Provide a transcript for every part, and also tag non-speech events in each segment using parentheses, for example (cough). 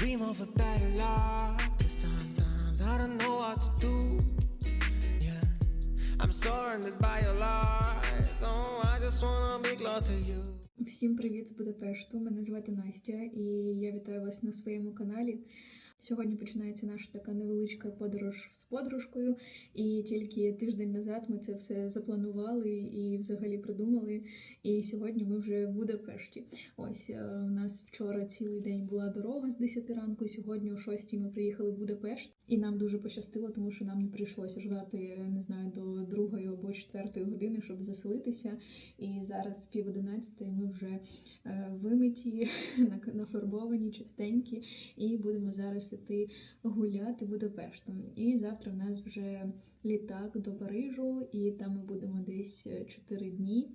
dream of a better life. 'cause sometimes I don't know what to do. Yeah, I'm surrounded by your lies. Oh, I just wanna be close to you. Всім привіт з Будапешту. Мене звати Настя, і я вітаю вас на своєму каналі. Сьогодні починається наша така невеличка подорож з подружкою, і тільки тиждень назад ми це все запланували і взагалі придумали. І сьогодні ми вже в Будапешті. Ось е, у нас вчора цілий день була дорога з 10 ранку. Сьогодні о 6 ми приїхали в Будапешт, і нам дуже пощастило, тому що нам не прийшлося ждати не знаю до другої або четвертої години, щоб заселитися. І зараз пів одинадцятої ми вже е, вимиті, (laughs) нафарбовані, чистенькі, і будемо зараз іти гуляти Будапештом. І завтра в нас вже літак до Парижу, і там ми будемо десь 4 дні.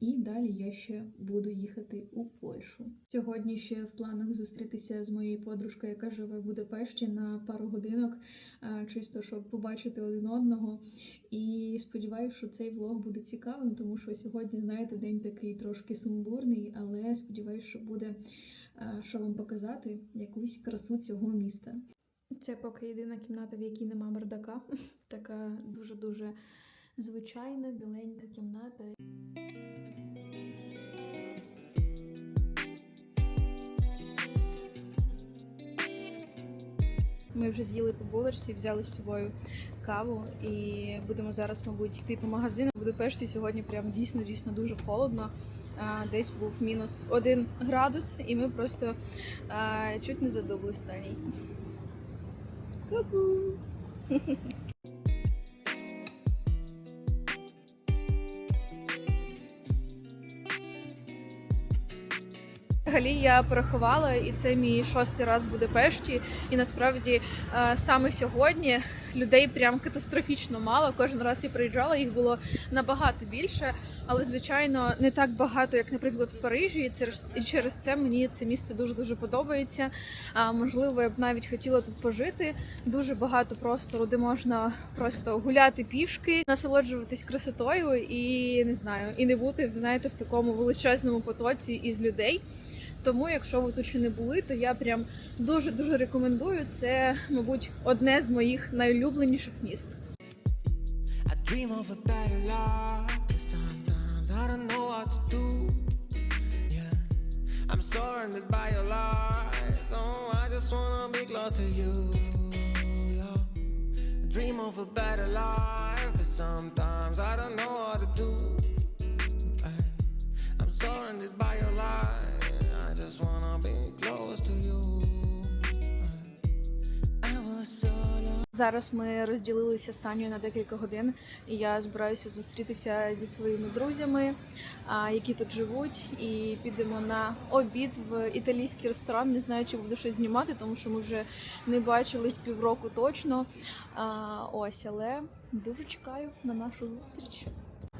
І далі я ще буду їхати у Польщу. Сьогодні ще в планах зустрітися з моєю подружкою, яка живе в Будапешті на пару годинок, е, чисто щоб побачити один одного. І сподіваюся, що цей влог буде цікавим, тому що сьогодні, знаєте, день такий трошки сумбурний, але сподіваюся, що буде е, що вам показати якусь красу цього міста. Це поки єдина кімната, в якій нема бардака. (laughs) Така дуже-дуже звичайна, біленька кімната. Ми вже з'їли по булочці, взяли з собою каву і будемо зараз, мабуть, йти по магазинам. В Будапешті сьогодні прям дійсно дійсно дуже холодно. Десь був мінус один градус, і ми просто чуть не задубли стані. Взагалі я порахувала, і це мій шостий раз в Будапешті. І насправді е, саме сьогодні людей прям катастрофічно мало. Кожен раз я приїжджала, їх було набагато більше, але звичайно не так багато, як, наприклад, в Парижі. І через, це мені це місце дуже дуже подобається. А можливо, я б навіть хотіла тут пожити. Дуже багато простору, де можна просто гуляти пішки, насолоджуватись красотою і не знаю, і не бути знаєте, в такому величезному потоці із людей. Тому, якщо ви тут ще не були, то я прям дуже дуже рекомендую. Це, мабуть, одне з моїх найулюбленіших міст. Dream of a better life. 'cause sometimes I don't know what to do. I'm surrounded by your lies. Just wanna be close to you. Зараз ми розділилися з Танею на декілька годин, і я збираюся зустрітися зі своїми друзями, які тут живуть, і підемо на обід в італійський ресторан. Не знаю, чи буду щось знімати, тому що ми вже не бачились півроку точно. Ось, але дуже чекаю на нашу зустріч.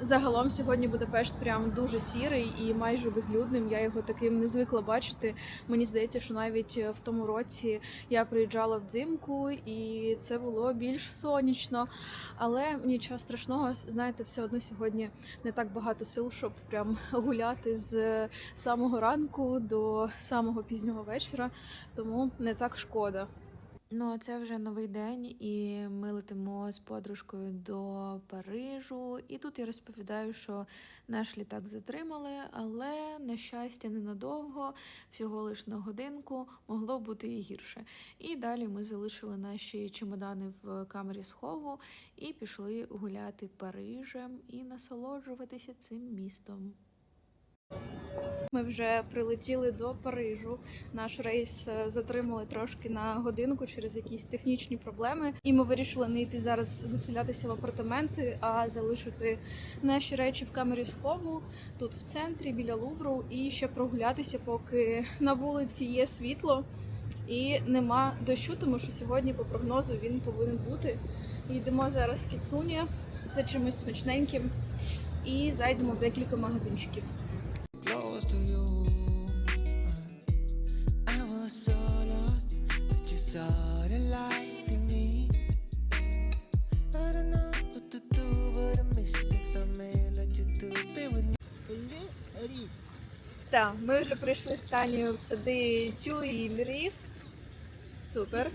Загалом сьогодні Будапешт прям дуже сірий і майже безлюдним. Я його таким не звикла бачити. Мені здається, що навіть в тому році я приїжджала взимку, і це було більш сонячно. Але нічого страшного, знаєте, все одно сьогодні не так багато сил, щоб прям (laughs) гуляти з самого ранку до самого пізнього вечора, тому не так шкода. Ну, це вже новий день, і ми летимо з подружкою до Парижу. І тут я розповідаю, що наш літак затримали, але на щастя ненадовго, всього лиш на годинку, могло бути і гірше. І далі ми залишили наші чемодани в камері схову і пішли гуляти Парижем і насолоджуватися цим містом. Ми вже прилетіли до Парижу. Наш рейс е, затримали трошки на годинку через якісь технічні проблеми. І ми вирішили не йти зараз заселятися в апартаменти, а залишити наші речі в камері схову тут в центрі біля Лувру, і ще прогулятися, поки на вулиці є світло і нема дощу, тому що сьогодні по прогнозу він повинен бути. Йдемо зараз в Кіцуні за чимось смачненьким і зайдемо в декілька магазинчиків. Close to you. I was so lost, but you saw the light in me. I don't know what to do, but the mistakes I made, let you do be with me. Так, ми вже прийшли з Танією в сади Тю. Супер.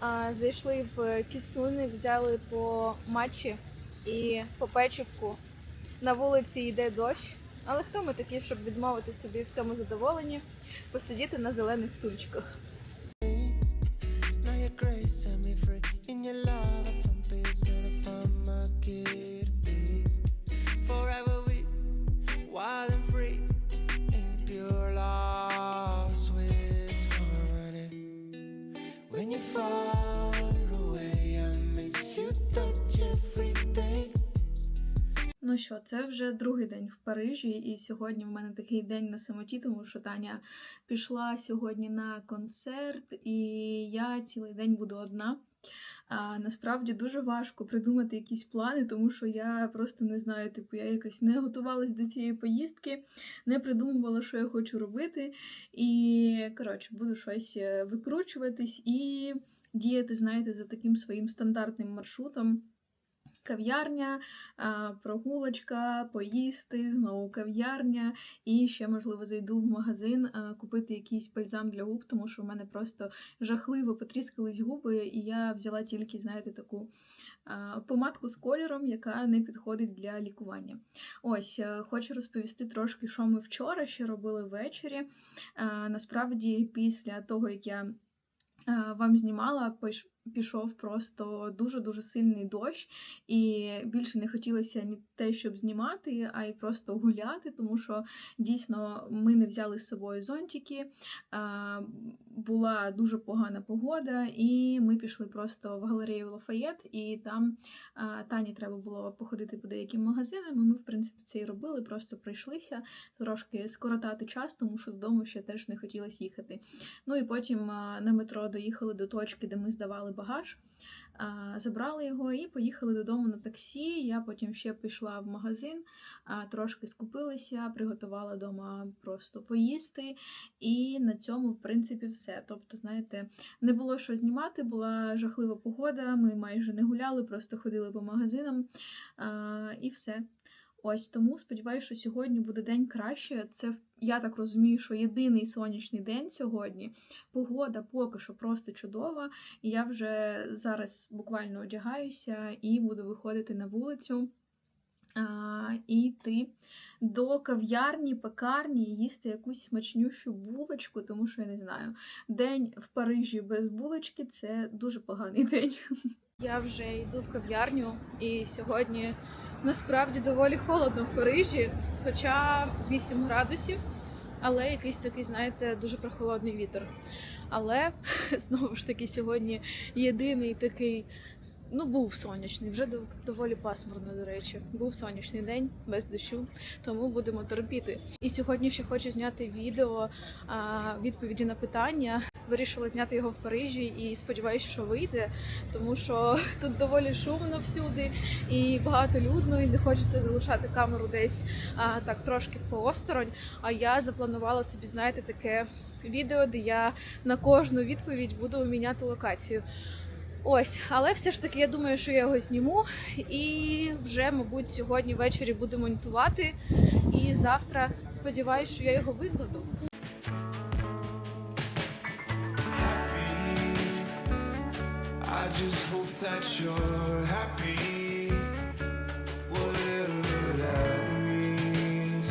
А, зайшли в Кіцуни, взяли по матчі і по печивку. На вулиці йде дощ. Але хто ми такі, щоб відмовити собі в цьому задоволенні, посидіти на зелених стульчиках? Що, це вже другий день в Парижі, і сьогодні в мене такий день на самоті, тому що Таня пішла сьогодні на концерт, і я цілий день буду одна. А, насправді дуже важко придумати якісь плани, тому що я просто не знаю, типу, я якось не готувалась до цієї поїздки, не придумувала, що я хочу робити. І коротше, буду щось е, викручуватись і діяти, знаєте, за таким своїм стандартним маршрутом. Кав'ярня, прогулочка, поїсти, знову кав'ярня, і ще, можливо, зайду в магазин купити якийсь бальзам для губ, тому що в мене просто жахливо потріскались губи, і я взяла тільки, знаєте, таку помадку з кольором, яка не підходить для лікування. Ось, е, хочу розповісти трошки, що ми вчора ще робили ввечері. Насправді, після того, як я вам знімала, пішов просто дуже-дуже сильний дощ, і більше не хотілося ні те, щоб знімати, а й просто гуляти, тому що дійсно ми не взяли з собою зонтики. Була дуже погана погода, і ми пішли просто в галерею Лафаєт, і там Тані треба було походити по деяким магазинам. і Ми, в принципі, це і робили, просто прийшлися трошки скоротати час, тому що додому ще теж не хотілося їхати. Ну і потім на метро доїхали до точки, де ми здавали багаж. Забрали його і поїхали додому на таксі. Я потім ще пішла в магазин, трошки скупилася, приготувала вдома просто поїсти. І на цьому, в принципі, все. Тобто, знаєте, не було що знімати, була жахлива погода. Ми майже не гуляли, просто ходили по магазинам і все. Ось тому сподіваюся, що сьогодні буде день краще. Це я так розумію, що єдиний сонячний день сьогодні. Погода поки що просто чудова. І я вже зараз буквально одягаюся і буду виходити на вулицю. А, і йти до кав'ярні, пекарні і їсти якусь смачнющу булочку, тому що я не знаю, день в Парижі без булочки це дуже поганий (laughs) день. Я вже йду в кав'ярню, і сьогодні насправді доволі холодно в Парижі, хоча 8 градусів, але якийсь такий, знаєте, дуже прохолодний вітер. Але (laughs) знову ж таки сьогодні єдиний такий, ну був сонячний, вже доволі пасмурно, до речі. Був сонячний день без дощу, тому будемо терпіти. І сьогодні ще хочу зняти відео а, відповіді на питання. Вирішила зняти його в Парижі і сподіваюся, що вийде, тому що (laughs) тут доволі шумно всюди і багато людно, і не хочеться залишати камеру десь а, так трошки поосторонь. А я запланувала собі, знаєте, таке відео, де я на кожну відповідь буду міняти локацію. Ось, але все ж таки я думаю, що я його зніму і вже, мабуть, сьогодні ввечері буду монтувати. І завтра сподіваюся, що я його викладу. Just hope that you're happy. Whatever that means.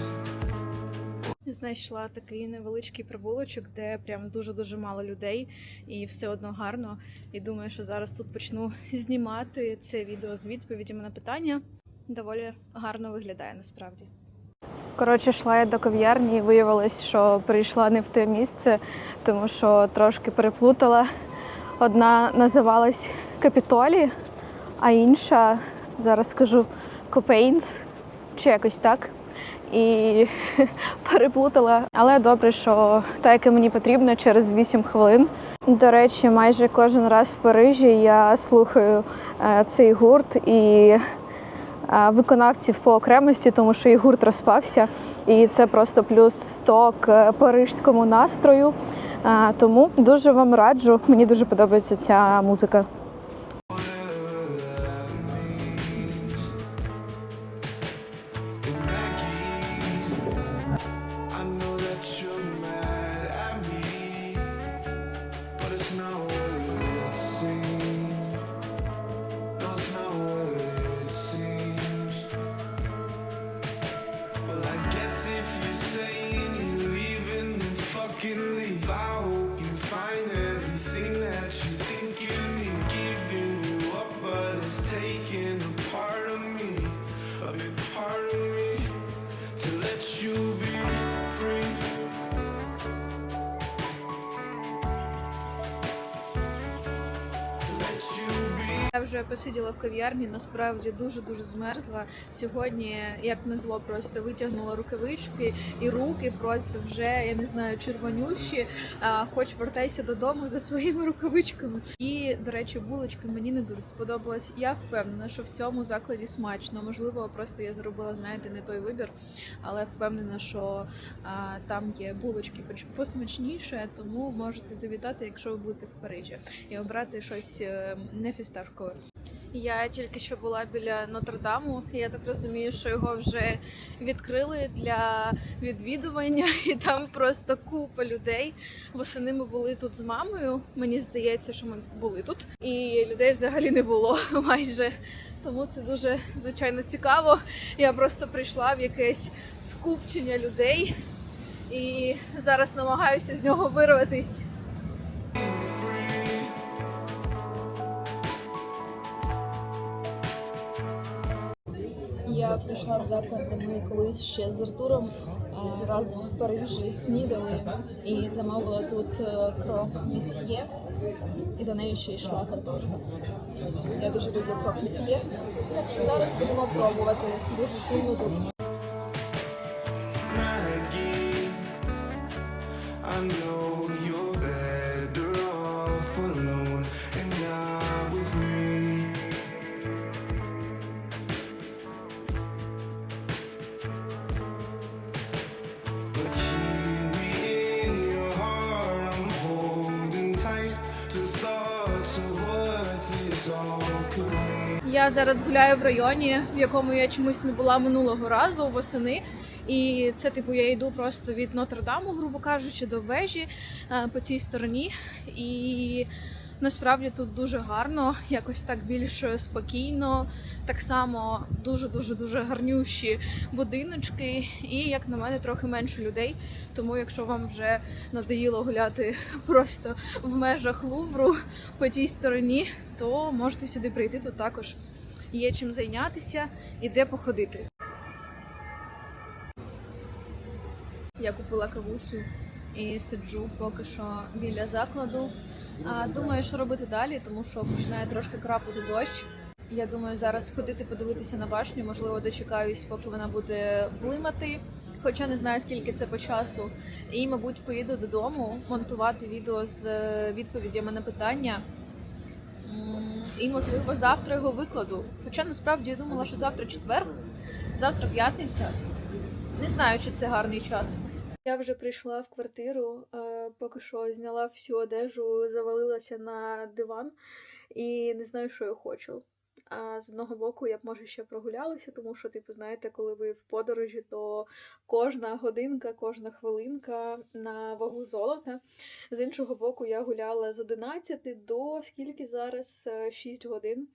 Знайшла такий невеличкий провулочок, де прям дуже-дуже мало людей і все одно гарно. І думаю, що зараз тут почну (laughs) знімати це відео з відповідями на питання. Доволі гарно виглядає насправді. Коротше, йшла я до кав'ярні і виявилось, що прийшла не в те місце, тому що трошки переплутала. Одна називалась Капітолі, а інша, зараз скажу, Копейнс, чи якось так. І (laughs) переплутала. Але добре, що та, яке мені потрібно, через 8 хвилин. До речі, майже кожен раз в Парижі я слухаю е, цей гурт і е, виконавців по окремості, тому що і гурт розпався. І це просто плюс 100 к парижському настрою. Тому дуже вам раджу. Мені дуже подобається ця музика. you. Вже посиділа в кав'ярні, насправді дуже дуже змерзла. Сьогодні, як назло, просто витягнула рукавички і руки просто вже я не знаю, червонющі. А, хоч вертайся додому за своїми рукавичками. І до речі, булочка мені не дуже сподобалась. Я впевнена, що в цьому закладі смачно. Можливо, просто я зробила, знаєте, не той вибір, але впевнена, що а, там є булочки посмачніше, тому можете завітати, якщо ви будете в Парижі, і обрати щось е, не фісташкове. Я тільки що була біля Нотр-Даму. Я так розумію, що його вже відкрили для відвідування, (laughs) і там просто купа людей. Восени ми були тут з мамою. Мені здається, що ми були тут, і людей взагалі не було (laughs) майже. Тому це дуже звичайно цікаво. Я просто прийшла в якесь скупчення людей і зараз намагаюся з нього вирватись. Я прийшла в заклад, де ми колись ще з Артуром е, разом в Парижі снідали і замовила тут е, крок місьє, І до неї ще йшла картошка. Ось я дуже люблю крок місьє. Зараз будемо пробувати. Дуже сильно тут. Я зараз гуляю в районі, в якому я чомусь не була минулого разу восени. І це, типу, я йду просто від Нотр-Даму, грубо кажучи, до вежі е, по цій стороні. І насправді тут дуже гарно, якось так більш спокійно. Так само дуже дуже дуже гарнющі будиночки, і як на мене, трохи менше людей. Тому, якщо вам вже надоїло гуляти просто в межах Лувру по тій стороні, то можете сюди прийти. Тут також є чим зайнятися і де походити. Я купила кавусю і сиджу поки що біля закладу. А, думаю, що робити далі, тому що починає трошки крапати дощ. Я думаю, зараз сходити подивитися на башню, можливо, дочекаюсь, поки вона буде блимати. Хоча не знаю, скільки це по часу. І, мабуть, поїду додому монтувати відео з е, відповідями на питання. І, можливо, завтра його викладу. Хоча насправді я думала, що завтра четвер, завтра п'ятниця. Не знаю, чи це гарний час. Я вже прийшла в квартиру, е, поки що зняла всю одежу, завалилася на диван і не знаю, що я хочу. А з одного боку, я б може ще прогулялася, тому що, типу, знаєте, коли ви в подорожі, то кожна годинка, кожна хвилинка на вагу золота. З іншого боку, я гуляла з 11 до скільки зараз? Е, 6 годин.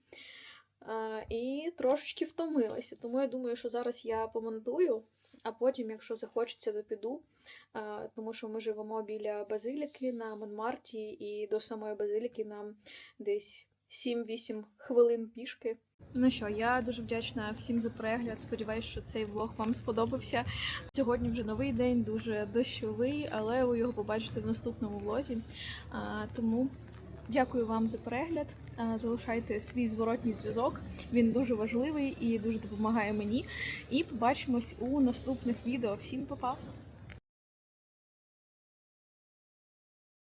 А, і трошечки втомилася. Тому я думаю, що зараз я помонтую, а потім, якщо захочеться, то піду. Тому що ми живемо біля базиліки на Монмарті, і до самої базиліки нам десь 7-8 хвилин пішки. Ну що, я дуже вдячна всім за перегляд. Сподіваюсь, що цей влог вам сподобався. Сьогодні вже новий день, дуже дощовий, але ви його побачите в наступному влозі. Тому дякую вам за перегляд. Залишайте свій зворотній зв'язок. Він дуже важливий і дуже допомагає мені. І побачимось у наступних відео. Всім па-па!